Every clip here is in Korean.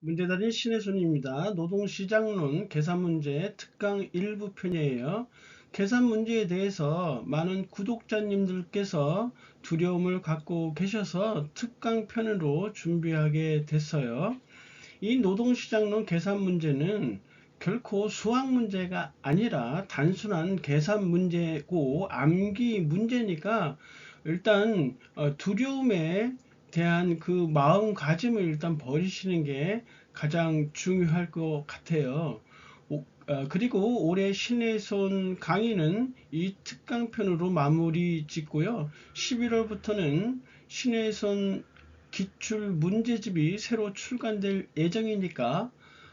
문제단이 신혜순입니다. 노동시장론 계산문제 특강 일부 편이에요. 계산 문제에 대해서 많은 구독자님들께서 두려움을 갖고 계셔서 특강 편으로 준비하게 됐어요. 이 노동시장론 계산 문제는 결코 수학 문제가 아니라 단순한 계산 문제고 암기 문제니까 일단 어, 두려움에 대한 그 마음가짐을 일단 버리시는 게 가장 중요할 것 같아요. 오- 어, 그리고 올해 신의 손 강의는 이 특강편으로 마무리 짓고요. 11월부터는 신의 손 기출 문제집이 새로 출간될 예정이니까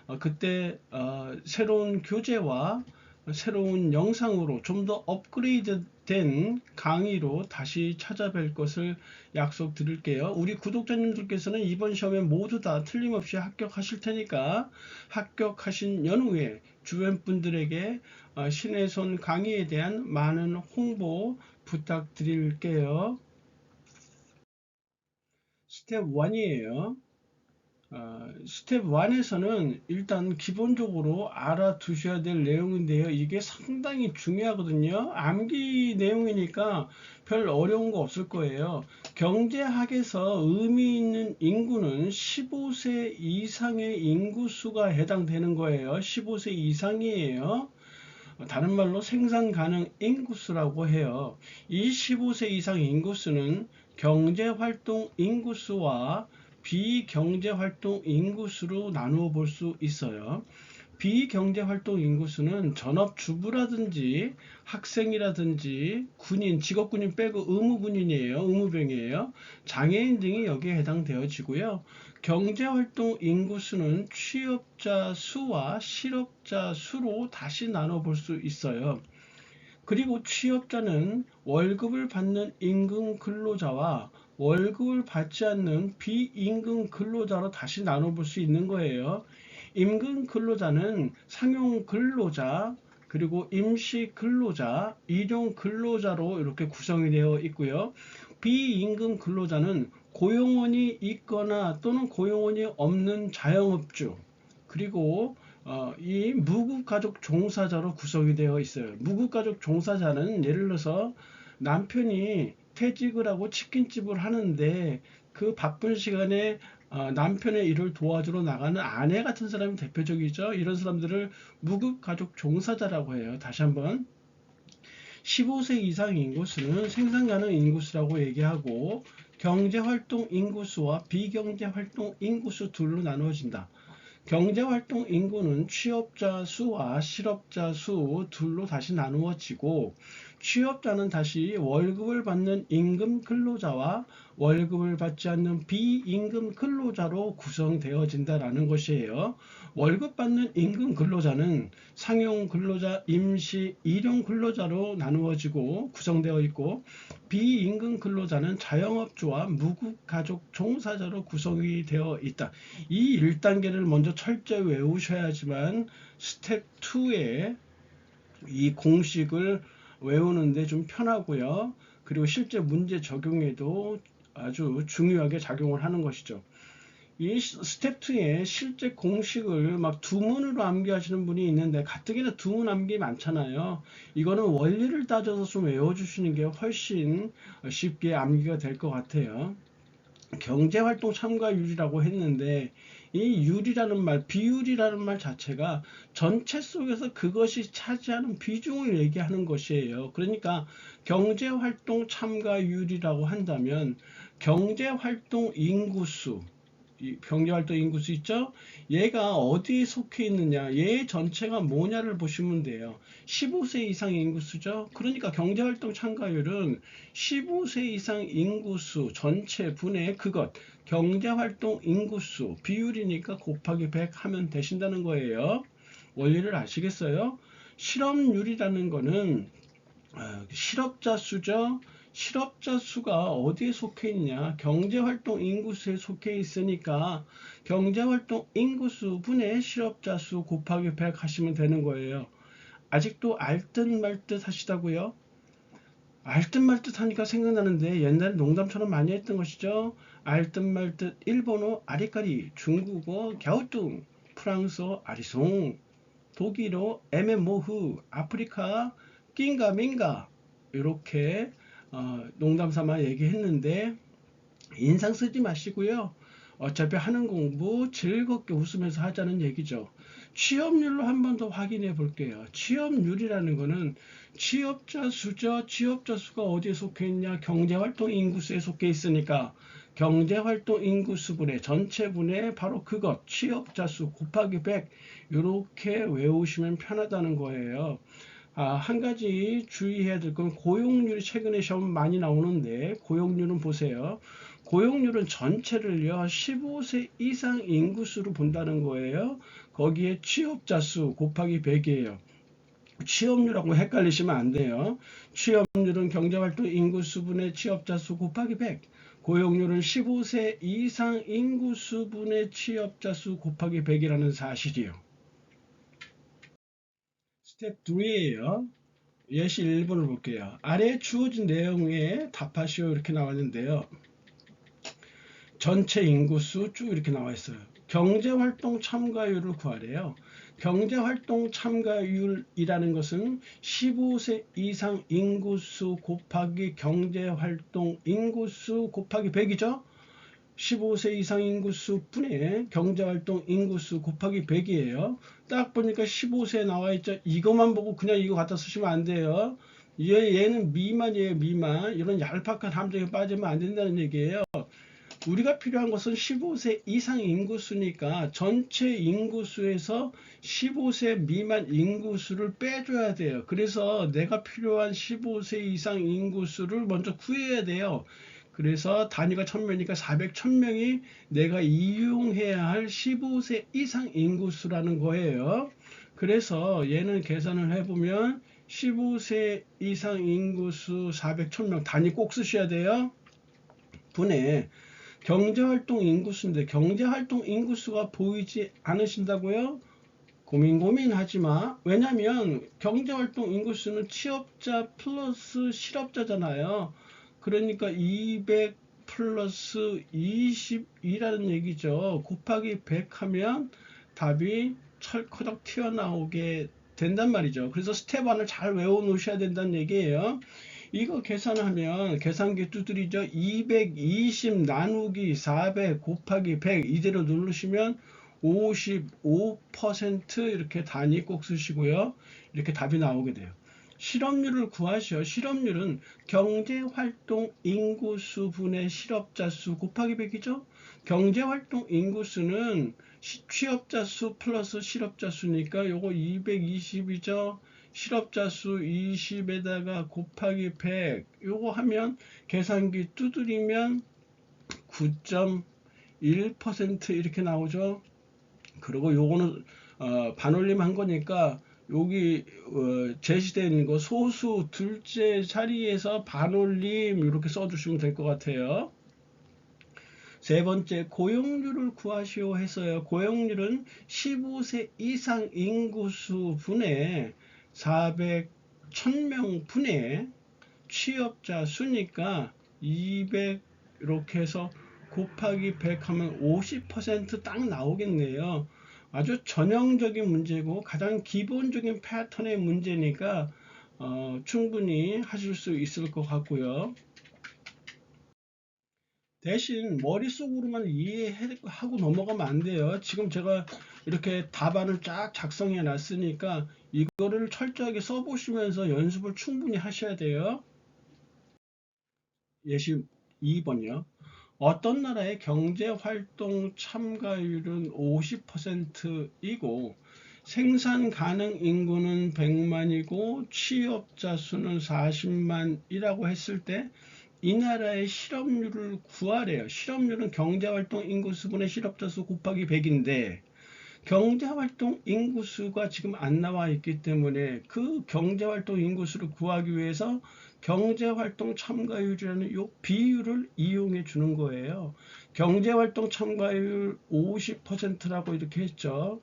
어, 그때 어, 새로운 교재와 새로운 영상으로 좀 더 업그레이드 된 강의로 다시 찾아뵐 것을 약속드릴게요. 우리 구독자님들께서는 이번 시험에 모두 다 틀림없이 합격하실 테니까 합격하신 연후에 주변 분들에게 어, 신의 손 강의에 대한 많은 홍보 부탁드릴게요. 스텝 1이에요. 어, 스텝 1에서는 일단 기본적으로 알아두셔야 될 내용인데요. 이게 상당히 중요하거든요. 암기 내용이니까 별 어려운 거 없을 거예요. 경제학에서 의미 있는 인구는 15세 이상의 인구수가 해당되는 거예요. 15세 이상이에요. 다른 말로 생산 가능 인구수라고 해요. 이 15세 이상 인구수는 경제활동 인구수와 비경제활동 인구수로 나누어 볼 수 있어요. 비경제활동 인구수는 전업주부라든지 학생이라든지 군인, 직업군인 빼고 의무군인이에요. 의무병이에요. 장애인 등이 여기에 해당되어지고요. 경제활동 인구수는 취업자 수와 실업자 수로 다시 나눠 볼 수 있어요. 그리고 취업자는 월급을 받는 임금 근로자와 월급을 받지 않는 비임금 근로자로 다시 나눠볼 수 있는 거예요. 임금 근로자는 상용 근로자, 그리고 임시 근로자, 일용 근로자로 이렇게 구성이 되어 있고요. 비임금 근로자는 고용원이 있거나 또는 고용원이 없는 자영업주, 그리고 어, 이 무국가족 종사자로 구성이 되어 있어요. 무국가족 종사자는 예를 들어서 남편이 퇴직을 하고 치킨집을 하는데 그 바쁜 시간에 어, 남편의 일을 도와주러 나가는 아내 같은 사람이 대표적이죠. 이런 사람들을 무급가족 종사자라고 해요. 다시 한번 15세 이상 인구수는 생산 가능 인구수라고 얘기하고 경제활동 인구수와 비경제활동 인구수 둘로 나누어진다. 경제활동 인구는 취업자 수와 실업자 수 둘로 다시 나누어지고 취업자는 다시 월급을 받는 임금 근로자와 월급을 받지 않는 비임금 근로자로 구성되어진다라는 것이에요. 월급 받는 임금 근로자는 상용 근로자, 임시, 일용 근로자로 나누어지고 구성되어 있고 비임금 근로자는 자영업주와 무국가족 종사자로 구성이 되어 있다. 이 1단계를 먼저 철저히 외우셔야지만 스텝 2에 이 공식을 외우는데 좀 편하고요. 그리고 실제 문제 적용에도 아주 중요하게 작용을 하는 것이죠. 이 스텝 2에 실제 공식을 막 두문으로 암기하시는 분이 있는데 가뜩이나 두문 암기 많잖아요. 이거는 원리를 따져서 좀 외워주시는 게 훨씬 쉽게 암기가 될 것 같아요. 경제활동 참가율이라고 했는데 이 율이라는 말, 비율이라는 말 자체가 전체 속에서 그것이 차지하는 비중을 얘기하는 것이에요. 그러니까 경제활동 참가율이라고 한다면 경제활동 인구수, 이 경제활동 인구수 있죠? 얘가 어디에 속해 있느냐, 얘 전체가 뭐냐를 보시면 돼요. 15세 이상 인구수죠? 그러니까 경제활동 참가율은 15세 이상 인구수 전체 분의 그것, 경제활동 인구수 비율이니까 곱하기 100 하면 되신다는 거예요. 원리를 아시겠어요? 실업률이라는 거는 아, 실업자 수죠. 실업자 수가 어디에 속해 있냐? 경제활동 인구수에 속해 있으니까 경제활동 인구수 분의 실업자 수 곱하기 100 하시면 되는 거예요. 아직도 알듯말듯 하시다고요? 알듯 말듯 하니까 생각나는데 옛날에 농담처럼 많이 했던 것이죠. 알듯 말듯 일본어 아리까리, 중국어 갸우뚱, 프랑스어 아리송, 독일어 에메모흐, 아프리카 낑가 민가 이렇게 어, 농담 삼아 얘기했는데 인상 쓰지 마시고요. 어차피 하는 공부 즐겁게 웃으면서 하자는 얘기죠. 취업률로 한 번 더 확인해 볼게요. 취업률이라는 거는 취업자 수죠. 취업자 수가 어디에 속해 있냐? 경제활동 인구수에 속해 있으니까 경제활동 인구수분의 전체분의 바로 그것 취업자 수 곱하기 100 이렇게 외우시면 편하다는 거예요. 아, 한 가지 주의해야 될 건 고용률이 최근에 시험 많이 나오는데 고용률은 보세요. 고용률은 전체를요 15세 이상 인구수로 본다는 거예요. 거기에 취업자 수 곱하기 100이에요. 취업률하고 헷갈리시면 안 돼요. 취업률은 경제활동 인구수분의 취업자 수 곱하기 100. 고용률은 15세 이상 인구수분의 취업자 수 곱하기 100이라는 사실이요. 스텝 2예요. 예시 1번을 볼게요. 아래 주어진 내용에 답하시오 이렇게 나왔는데요. 전체 인구수 쭉 이렇게 나와 있어요. 경제활동 참가율을 구하래요. 경제활동 참가율이라는 것은 15세 이상 인구수 곱하기 경제활동 인구수 곱하기 100이죠. 15세 이상 인구수 분의 경제활동 인구수 곱하기 100이에요. 딱 보니까 15세 나와 있죠. 이것만 보고 그냥 이거 갖다 쓰시면 안 돼요. 얘, 얘는 미만이에요, 미만. 이런 얄팍한 함정에 빠지면 안 된다는 얘기예요. 우리가 필요한 것은 15세 이상 인구수니까 전체 인구수에서 15세 미만 인구수를 빼줘야 돼요. 그래서 내가 필요한 15세 이상 인구수를 먼저 구해야 돼요. 그래서 단위가 1000명이니까 400, 1000명이 내가 이용해야 할 15세 이상 인구수라는 거예요. 그래서 얘는 계산을 해보면 15세 이상 인구수 400, 1000명 단위 꼭 쓰셔야 돼요. 분해 경제활동 인구수인데 경제활동 인구수가 보이지 않으신다고요? 고민 고민하지 마. 왜냐면 경제활동 인구수는 취업자 플러스 실업자잖아요. 그러니까 200 플러스 20이라는 얘기죠. 곱하기 100 하면 답이 철커덕 튀어나오게 된단 말이죠. 그래서 스텝 1을 잘 외워 놓으셔야 된다는 얘기예요. 이거 계산하면 계산기 두드리죠. 220 나누기 400 곱하기 100 이대로 누르시면 55% 이렇게 단위 꼭 쓰시고요. 이렇게 답이 나오게 돼요. 실업률을 구하시오. 실업률은 경제활동 인구수 분의 실업자 수 곱하기 100이죠. 경제활동 인구수는 취업자 수 플러스 실업자 수니까 요거 220이죠. 실업자 수 20에다가 곱하기 100 요거 하면 계산기 두드리면 9.1% 이렇게 나오죠. 그리고 요거는 어, 반올림 한 거니까 여기 어, 있는 거 소수 둘째 자리에서 반올림 이렇게 써주시면 될 것 같아요. 세 번째 고용률을 구하시오 했어요. 고용률은 15세 이상 인구수 분의 400, 1000명 분의 취업자 수니까 200 이렇게 해서 곱하기 100 하면 50%딱 나오겠네요. 아주 전형적인 문제고 가장 기본적인 패턴의 문제니까 어, 충분히 하실 수 있을 것 같고요. 대신 머릿속으로만 이해하고 넘어가면 안 돼요. 지금 제가 이렇게 답안을 쫙 작성해 놨으니까 이거를 철저하게 써보시면서 연습을 충분히 하셔야 돼요. 예시 2번이요. 어떤 나라의 경제 활동 참가율은 50%이고 생산 가능 인구는 100만이고 취업자 수는 40만이라고 했을 때 이 나라의 실업률을 구하래요. 실업률은 경제활동 인구 수분의 실업자 수 곱하기 100인데 경제활동 인구수가 지금 안 나와 있기 때문에 그 경제활동 인구수를 구하기 위해서 경제활동 참가율이라는 이 비율을 이용해 주는 거예요. 경제활동 참가율 50%라고 이렇게 했죠.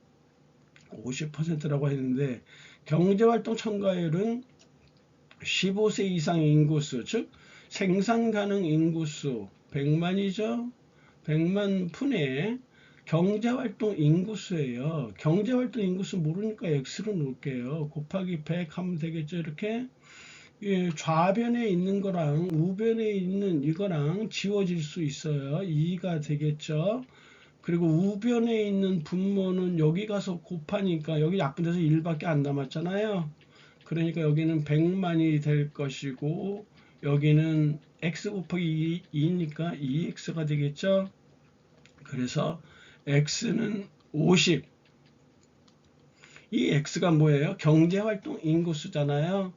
50%라고 했는데 경제활동 참가율은 15세 이상 인구수, 즉 생산 가능 인구수 100만이죠. 100만 분의 경제활동 인구수예요. 경제활동 인구수 모르니까 x로 놓을게요. 곱하기 100 하면 되겠죠. 이렇게 예, 좌변에 있는 거랑 우변에 있는 이거랑 지워질 수 있어요. 2가 되겠죠. 그리고 우변에 있는 분모는 여기 가서 곱하니까 여기 약분 돼서 1밖에 안 남았잖아요. 그러니까 여기는 100만이 될 것이고 여기는 x 곱하기 2, 2니까 2x가 되겠죠. 그래서 x는 50. 이 x가 뭐예요? 경제활동 인구수잖아요.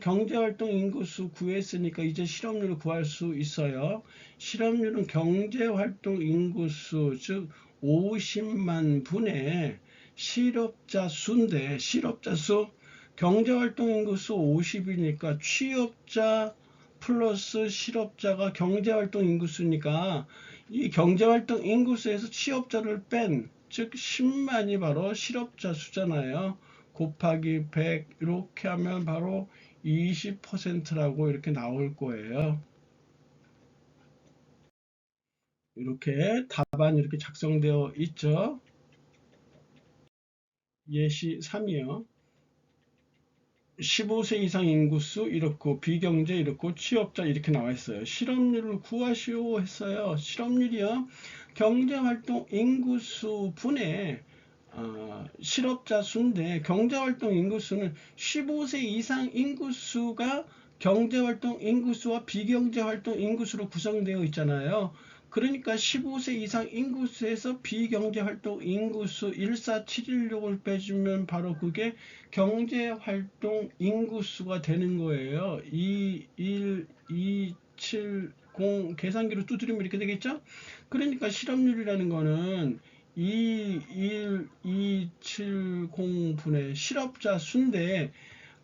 경제활동 인구수 구했으니까 이제 실업률을 구할 수 있어요. 실업률은 경제활동 인구수 즉 50만 분의 실업자 수인데 실업자 수 경제활동 인구수 50이니까 취업자 플러스 실업자가 경제활동 인구수니까 이 경제활동 인구수에서 취업자를 뺀 즉 10만이 바로 실업자 수잖아요. 곱하기 100 이렇게 하면 바로 20%라고 이렇게 나올 거예요. 이렇게 답안 이렇게 작성되어 있죠. 예시 3이요. 15세 이상 인구수 이렇고 비경제 이렇고 취업자 이렇게 나와 있어요. 실업률을 구하시오 했어요. 실업률이요. 경제활동 인구수 분의 어, 실업자 수인데 경제활동 인구수는 15세 이상 인구수가 경제활동 인구수와 비경제활동 인구수로 구성되어 있잖아요. 그러니까 15세 이상 인구수에서 비경제활동 인구수 14716을 빼주면 바로 그게 경제활동 인구수가 되는 거예요. 2, 1, 2, 7, 0 계산기로 두드리면 이렇게 되겠죠? 그러니까 실업률이라는 거는 2, 1, 2, 7, 0분의 실업자 수인데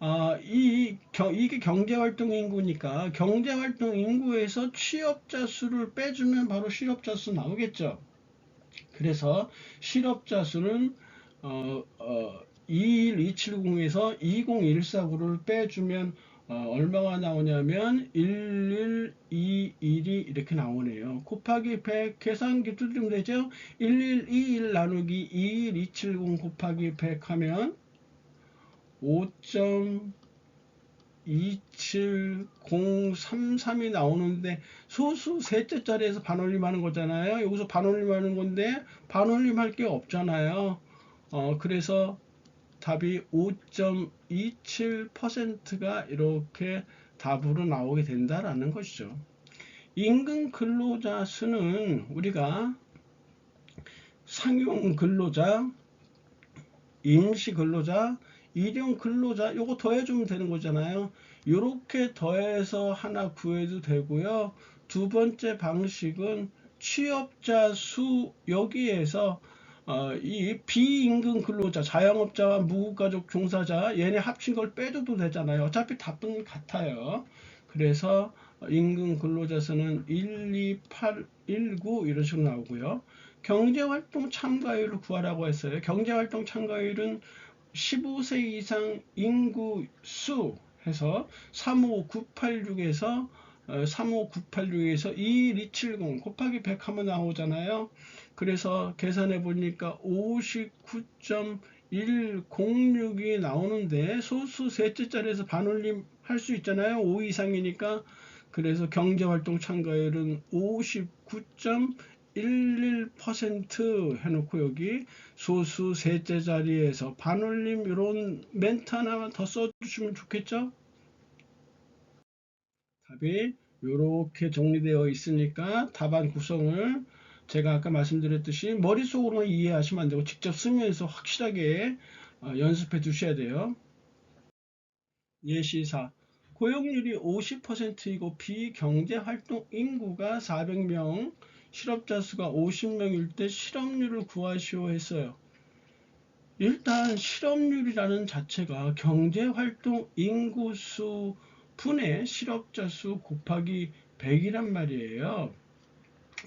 아, 이, 겨, 이게 경제활동 인구니까 경제활동 인구에서 취업자 수를 빼주면 바로 실업자 수 나오겠죠. 그래서 실업자 수는 어, 어, 21270에서 20149를 빼주면 어, 얼마가 나오냐면 1121이 이렇게 나오네요. 곱하기 100 계산기 두드리면 되죠. 1121 나누기 21270 곱하기 100 하면 5.27033이 나오는데 소수 셋째 자리에서 반올림 하는 거잖아요. 여기서 반올림 하는 건데 반올림 할 게 없잖아요. 어, 그래서 답이 5.27%가 이렇게 답으로 나오게 된다라는 것이죠. 임금 근로자 수는 우리가 상용 근로자, 임시 근로자, 일용 근로자 요거 더해주면 되는 거잖아요. 이렇게 더해서 하나 구해도 되고요. 두 번째 방식은 취업자 수 여기에서 어, 이 비임금 근로자, 자영업자와 무가족 종사자 얘네 합친 걸 빼줘도 되잖아요. 어차피 답은 같아요. 그래서 임금 근로자 수는 1, 2, 8, 1, 9 이런 식으로 나오고요. 경제활동 참가율을 구하라고 했어요. 경제활동 참가율은 15세 이상 인구 수 해서 35986에서 35986에서 2270 곱하기 100 하면 나오잖아요. 그래서 계산해 보니까 59.106이 나오는데 소수 셋째 자리에서 반올림 할 수 있잖아요. 5 이상이니까 그래서 경제활동 참가율은 59. 11% 해놓고 여기 소수 셋째 자리에서 반올림 이런 멘트 하나만 더 써주시면 좋겠죠? 답이 이렇게 정리되어 있으니까 답안 구성을 제가 아까 말씀드렸듯이 머릿속으로만 이해하시면 안 되고 직접 쓰면서 확실하게 어, 연습해 두셔야 돼요. 예시사 고용률이 50%이고 비경제활동 인구가 400명 실업자 수가 50명일 때 실업률을 구하시오 했어요. 일단 실업률이라는 자체가 경제활동 인구수 분의 실업자 수 곱하기 100이란 말이에요.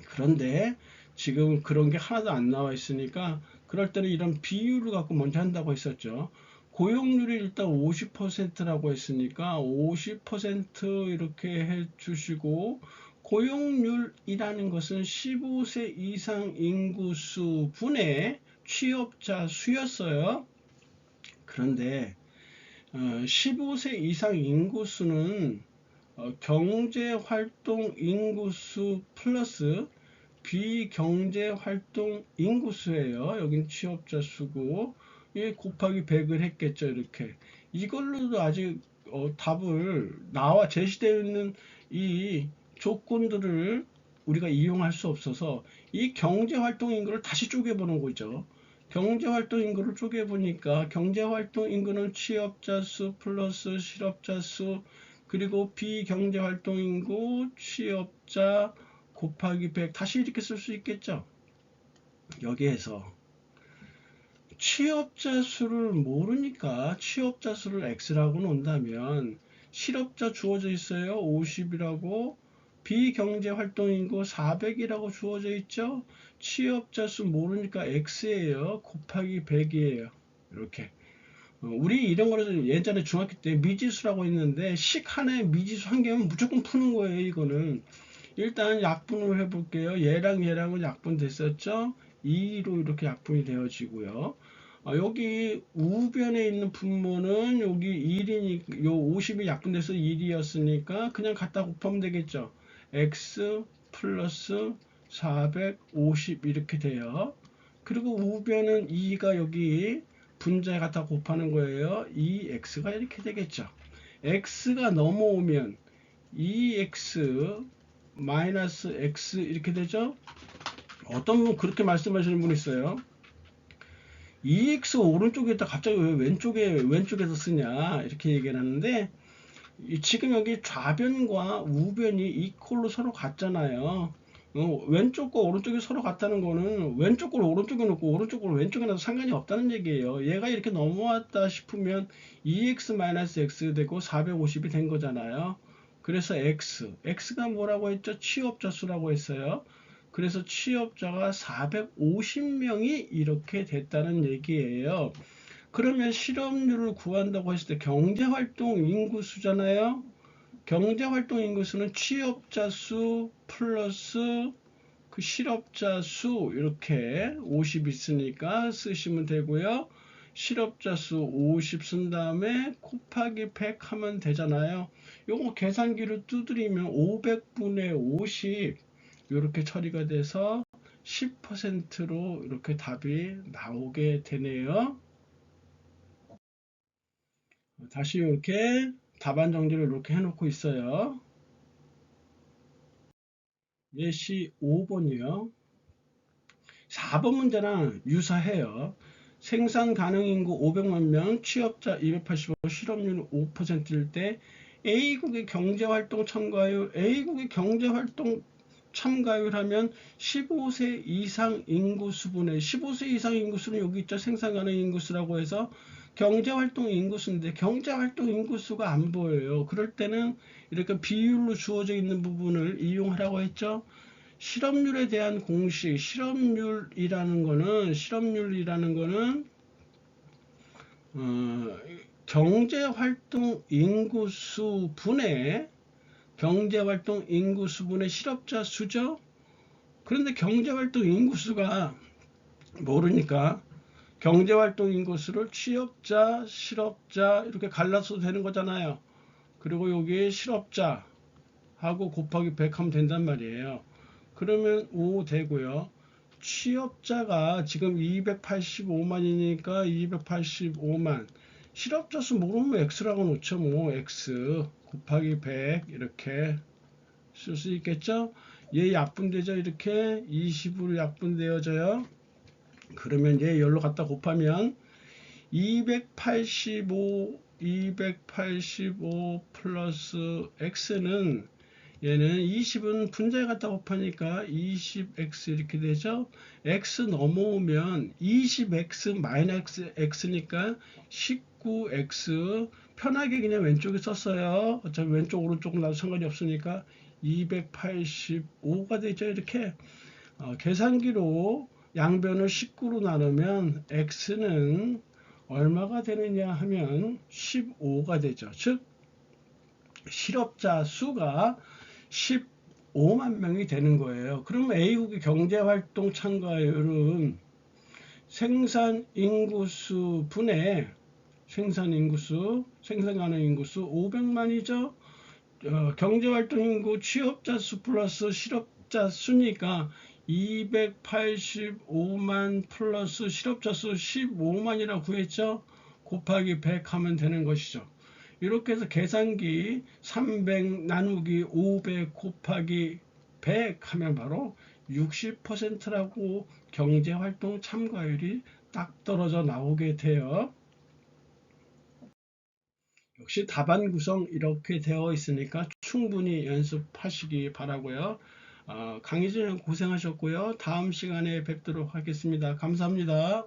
그런데 지금 그런 게 하나도 안 나와 있으니까 그럴 때는 이런 비율을 갖고 먼저 한다고 했었죠. 고용률이 일단 50%라고 했으니까 50% 이렇게 해 주시고 고용률이라는 것은 15세 이상 인구수 분의 취업자 수였어요. 그런데 어, 15세 이상 인구수는 어, 경제활동 인구수 플러스 비경제활동 인구수예요. 여긴 취업자 수고 이 곱하기 100을 했겠죠. 이렇게 이걸로도 아직 어, 답을 나와 제시되어 있는 이 조건들을 우리가 이용할 수 없어서 이 경제활동 인구를 다시 쪼개보는 거죠. 경제활동 인구를 쪼개보니까 경제활동 인구는 취업자 수 플러스 실업자 수 그리고 비경제활동 인구 취업자 곱하기 100 다시 이렇게 쓸 수 있겠죠. 여기에서 취업자 수를 모르니까 취업자 수를 x라고 놓는다면 실업자 주어져 있어요. 50이라고 비경제활동인구 400이라고 주어져 있죠. 취업자 수 모르니까 x예요. 곱하기 100이에요. 이렇게 어, 우리 이런 거를 예전에 중학교 때 미지수라고 했는데 식 하나에 미지수 한 개면 무조건 푸는 거예요. 이거는 일단 약분을 해볼게요. 얘랑 얘랑은 약분 됐었죠. 2로 이렇게 약분이 되어지고요. 어, 여기 우변에 있는 분모는 여기 1이니 요 50이 약분돼서 1이었으니까 그냥 갖다 곱하면 되겠죠. x 플러스 450 이렇게 돼요. 그리고 우변은 2가 여기 분자에 갖다 곱하는 거예요. 2x가 이렇게 되겠죠. x가 넘어오면 2x 마이너스 x 이렇게 되죠. 어떤 분 그렇게 말씀하시는 분 있어요. 2x 오른쪽에다 갑자기 왜 왼쪽에 왼쪽에서 쓰냐 이렇게 얘기를 하는데 지금 여기 좌변과 우변이 이퀄로 서로 같잖아요. 어, 왼쪽과 오른쪽이 서로 같다는 거는 왼쪽 걸 오른쪽에 놓고 오른쪽 걸 왼쪽에 놔도 상관이 없다는 얘기예요. 얘가 이렇게 넘어왔다 싶으면 2x-x 되고 450이 된 거잖아요. 그래서 x, x가 뭐라고 했죠? 취업자 수라고 했어요. 그래서 취업자가 450명이 이렇게 됐다는 얘기예요. 그러면 실업률을 구한다고 했을 때 경제활동 인구수잖아요. 경제활동 인구수는 취업자 수 플러스 그 실업자 수 이렇게 50 있으니까 쓰시면 되고요. 실업자 수 50 쓴 다음에 곱하기 100 하면 되잖아요. 요거 계산기를 두드리면 500분의 50 이렇게 처리가 돼서 10%로 이렇게 답이 나오게 되네요. 다시 이렇게 답안 정리를 이렇게 해놓고 있어요. 예시 5번이요. 4번 문제랑 유사해요. 생산 가능 인구 500만 명, 취업자 285, 실업률 5%일 때 A국의 경제활동 참가율, A국의 경제활동 참가율 하면 15세 이상 인구 수분의 15세 이상 인구수는 여기 있죠. 생산 가능 인구수라고 해서 경제활동 인구수인데 경제활동 인구수가 안 보여요. 그럴 때는 이렇게 비율로 주어져 있는 부분을 이용하라고 했죠. 실업률에 대한 공식, 실업률이라는 거는 실업률이라는 거는 어, 경제활동 인구수 분의 경제활동 인구수 분의 실업자 수죠. 그런데 경제활동 인구수가 모르니까 경제활동 인구수를 취업자, 실업자 이렇게 갈라서 되는 거잖아요. 그리고 여기 실업자 하고 곱하기 100 하면 된단 말이에요. 그러면 5 되고요. 취업자가 지금 285만이니까 285만 실업자 수 모르면 x라고 놓죠. 뭐 x 곱하기 100 이렇게 쓸 수 있겠죠. 얘 약분되죠. 이렇게 20으로 약분되어져요. 그러면 얘 열로 갖다 곱하면 285 285 플러스 x는 얘는 20은 분자에 갖다 곱하니까 20x 이렇게 되죠. x 넘어오면 20x 마이너스 x니까 19x 편하게 그냥 왼쪽에 썼어요. 어차피 왼쪽 오른쪽 나도 상관이 없으니까 285가 되죠. 이렇게 어, 계산기로 양변을 19로 나누면 x는 얼마가 되느냐 하면 15가 되죠. 즉 실업자 수가 15만 명이 되는 거예요. 그러면 A국의 경제활동 참가율은 생산 인구수 분의 생산 인구수, 생산하는 인구수 500만이죠. 어, 경제활동 인구 취업자 수 플러스 실업자 수니까 285만 플러스 실업자 수 15만이라고 구했죠. 곱하기 100 하면 되는 것이죠. 이렇게 해서 계산기 300 나누기 500 곱하기 100 하면 바로 60%라고 경제활동 참가율이 딱 떨어져 나오게 돼요. 역시 답안 구성 이렇게 되어 있으니까 충분히 연습하시기 바라고요. 어, 강의진 고생하셨고요. 다음 시간에 뵙도록 하겠습니다. 감사합니다.